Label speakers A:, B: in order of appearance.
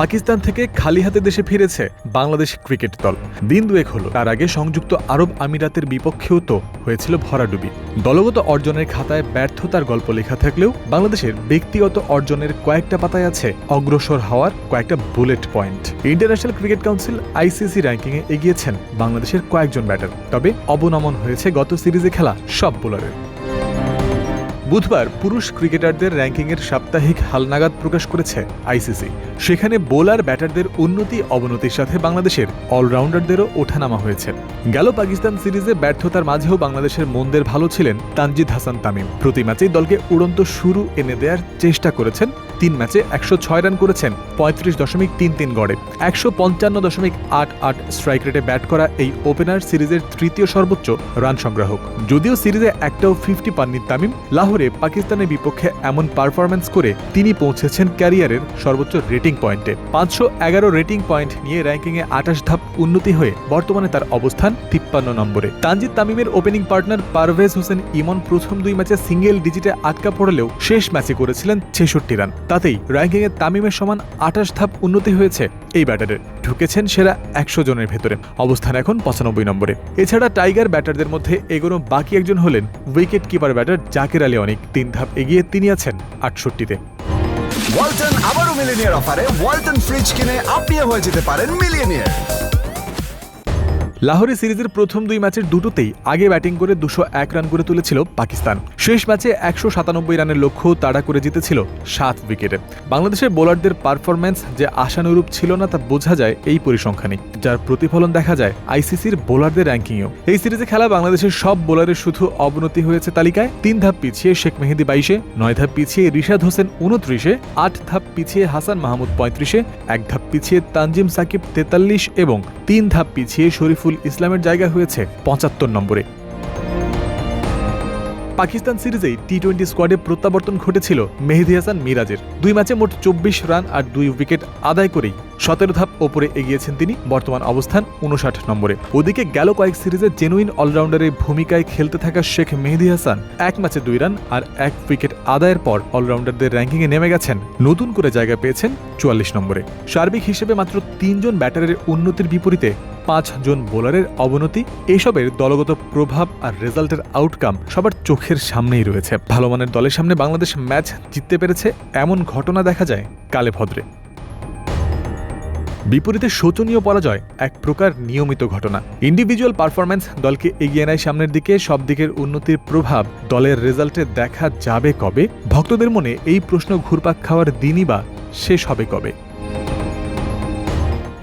A: পাকিস্তান থেকে খালি হাতে দেশে ফিরেছে বাংলাদেশ ক্রিকেট দল। দিন দুয়েক হলো, তার আগে সংযুক্ত আরব আমিরাতের বিপক্ষেও তো হয়েছিল ভরাডুবি। দলগত অর্জনের খাতায় ব্যর্থতার গল্প লেখা থাকলেও বাংলাদেশের ব্যক্তিগত অর্জনের কয়েকটা পাতায় আছে অগ্রসর হওয়ার কয়েকটা bullet point. International Cricket Council ICC র্যাঙ্কিংয়ে এগিয়েছেন বাংলাদেশের কয়েকজন ব্যাটার। তবে অবনমন হয়েছে গত সিরিজে খেলা সব বোলারের। বুধবার পুরুষ ক্রিকেটারদের র্যাঙ্কিংয়ের সাপ্তাহিক হালনাগাদ প্রকাশ করেছে আইসিসি। সেখানে বোলার, ব্যাটারদের উন্নতি, অবনতির সাথে বাংলাদেশের অলরাউন্ডারদেরও ওঠানামা হয়েছে। গেল পাকিস্তান সিরিজে ব্যর্থতার মাঝেও বাংলাদেশের মন্দের ভালো ছিলেন তানজিদ হাসান তামিম। প্রতি ম্যাচেই দলকে উড়ন্ত শুরু এনে দেওয়ার চেষ্টা করেছেন তিন ম্যাচে একশো ছয় রান করেছেন, পঁয়ত্রিশ দশমিক তিন তিন গড়ে। একশো পঞ্চান্ন দশমিক আট আট স্ট্রাইক রেটে ব্যাট করা এই ওপেনার সিরিজের তৃতীয় সর্বোচ্চ রান সংগ্রাহক। যদিও সিরিজে একটাও ফিফটি পাননি তামিম, লাহোরে পাকিস্তানের বিপক্ষে এমন পারফরম্যান্স করে তিনি পৌঁছেছেন ক্যারিয়ারের সর্বোচ্চ রেটিং পয়েন্টে পাঁচশো এগারো রেটিং পয়েন্ট নিয়ে র্যাঙ্কিংয়ে আঠাশ ধাপ উন্নতি হয়ে বর্তমানে তার অবস্থান তিপ্পান্ন নম্বরে। তানজিদ তামিমের ওপেনিং পার্টনার পারভেজ হোসেন ইমন প্রথম দুই ম্যাচে সিঙ্গেল ডিজিটে আটকা পড়লেও শেষ ম্যাচে করেছিলেন ছেষট্টি রান। তাতেই র্যাঙ্কিংয়ে তামিমের সমান আঠাশ ধাপ উন্নতি হয়েছে এই ব্যাটারের। ঢুকেছেন সেরা একশো জনের ভেতরে। অবস্থান এখন পঁচানব্বই নম্বরে। এছাড়া টাইগার ব্যাটারদের মধ্যে এগোনো বাকি একজন হলেন wicket keeper batter Zakir Ali অনেক। তিন ধাপ এগিয়ে তিনি আছেন আটষট্টিতে।
B: ওয়ালটন আবারও মিলিনিয়ার অফারে ওয়ালটন ফ্রিজ কিনে আপনিও হয়ে যেতে পারেন মিলিয়নিয়ার।
A: লাহোরে সিরিজের প্রথম দুই ম্যাচের দুটোতেই আগে ব্যাটিং করে দুশো এক রান করে তুলেছিল পাকিস্তান। শেষ ম্যাচে একশো সাতানব্বই রানের লক্ষ্য তাড়া করে জিতেছিল সাত উইকেটে। বাংলাদেশের বোলারদের পারফরম্যান্স যে আশানুরূপ ছিল না তা বোঝা যায় এই পরিসংখ্যানে, যার প্রতিফলন দেখা যায় আইসিসির বোলারদের র্যাঙ্কিংয়েও। এই সিরিজে খেলা বাংলাদেশের সব বোলারের শুধু অবনতি হয়েছে তালিকায়। তিন ধাপ পিছিয়ে শেখ মেহেদি বাইশে, নয় ধাপ পিছিয়ে রিশাদ হোসেন উনত্রিশে, আট ধাপ পিছিয়ে হাসান মাহমুদ পঁয়ত্রিশে, এক ধাপ পিছিয়ে তানজিম সাকিব তেতাল্লিশ এবং তিন ধাপ পিছিয়ে শরীফুল ইসলামের জায়গা হয়েছে পঁচাত্তর নম্বরে। পাকিস্তান সিরিজেই টি টোয়েন্টি স্কোয়াডে প্রত্যাবর্তন ঘটেছিল মেহেদি হাসান মিরাজের। দুই ম্যাচে মোট চব্বিশ রান আর দুই উইকেট আদায় করেই সতেরো ধাপ ওপরে এগিয়েছেন তিনি বর্তমান অবস্থান উনষাট নম্বরে। ওদিকে গেল কয়েক সিরিজে জেনুইন অলরাউন্ডারের ভূমিকায় খেলতে থাকা শেখ মেহেদি হাসান এক ম্যাচে দুই রান আর এক উইকেট আদায়ের পর অলরাউন্ডারদের র্যাঙ্কিংয়ে নেমে গেছেন। নতুন করে জায়গা পেয়েছেন চুয়াল্লিশ নম্বরে। সার্বিক হিসেবে মাত্র তিনজন ব্যাটারের উন্নতির বিপরীতে পাঁচজন বোলারের অবনতি, এসবের দলগত প্রভাব আর রেজাল্টের আউটকাম সবার চোখের সামনেই রয়েছে। ভালো মানের দলের সামনে বাংলাদেশ ম্যাচ জিততে পেরেছে এমন ঘটনা দেখা যায় কালে ভদ্রে বিপরীতে শোচনীয় পরাজয়, এক প্রকার নিয়মিত ঘটনা। ইন্ডিভিজুয়াল পারফরম্যান্স দলকে এগিয়ে নেয় সামনের দিকে, সব দিকের উন্নতির প্রভাব দলের রেজাল্টে দেখা যাবে কবে? ভক্তদের মনে এই প্রশ্ন ঘুরপাক খাওয়ার দিনই বা শেষ হবে কবে?